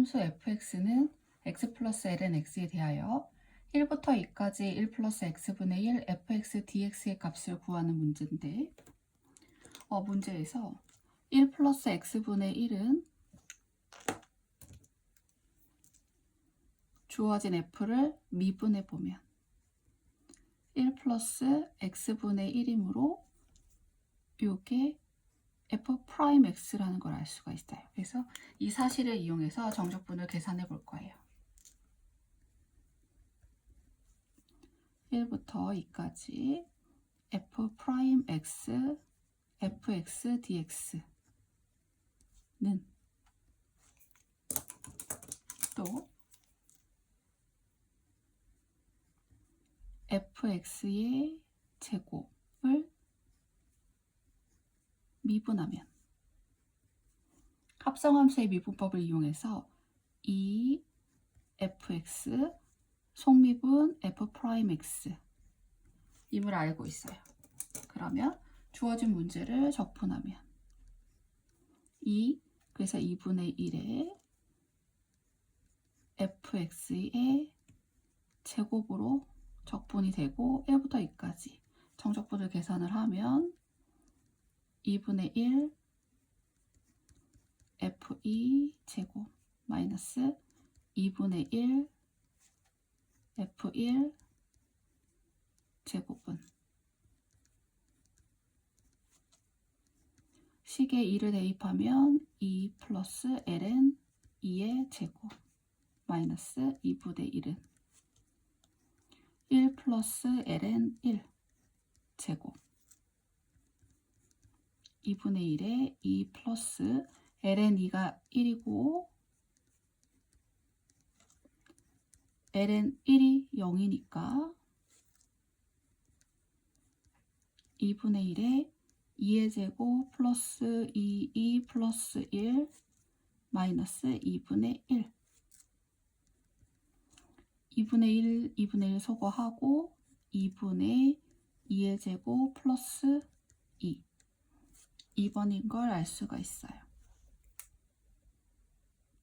함수 fx는 x 플러스 ln x에 대하여 1부터 2까지 1 플러스 x분의 1 fx dx의 값을 구하는 문제인데 어, 문제에서 1 플러스 x분의 1은 주어진 f를 미분해 보면 1 플러스 x분의 1이므로 요게 f 프라임 x라는 걸 알 수가 있어요. 그래서 이 사실을 이용해서 정적분을 계산해 볼 거예요. 1부터 2까지 f 프라임 x fx dx는 또 fx의 제곱을 미분하면. 합성함수의 미분법을 이용해서 이 fx 속미분 f 프라임 x 임을 알고 있어요. 그러면 주어진 문제를 적분하면. 2 그래서 2분의 1에 fx의 제곱으로 적분이 되고 1부터 2까지. 정적분을 계산을 하면 2분의 1 f2 제곱 마이너스 2분의 1 f1 제곱은 식에 2를 대입하면 2 플러스 ln 2의 제곱 마이너스 2분의 1은 1 플러스 ln 1 제곱 2분의 1에 2 플러스 ln 2가 1이고 ln 1이 0이니까 2분의 1에 2의 제곱 플러스 2, 2 플러스 1 마이너스 2분의 1 2분의 1, 2분의 1 소거하고 2분의 2의 제곱 플러스 2 2번인 걸 알 수가 있어요.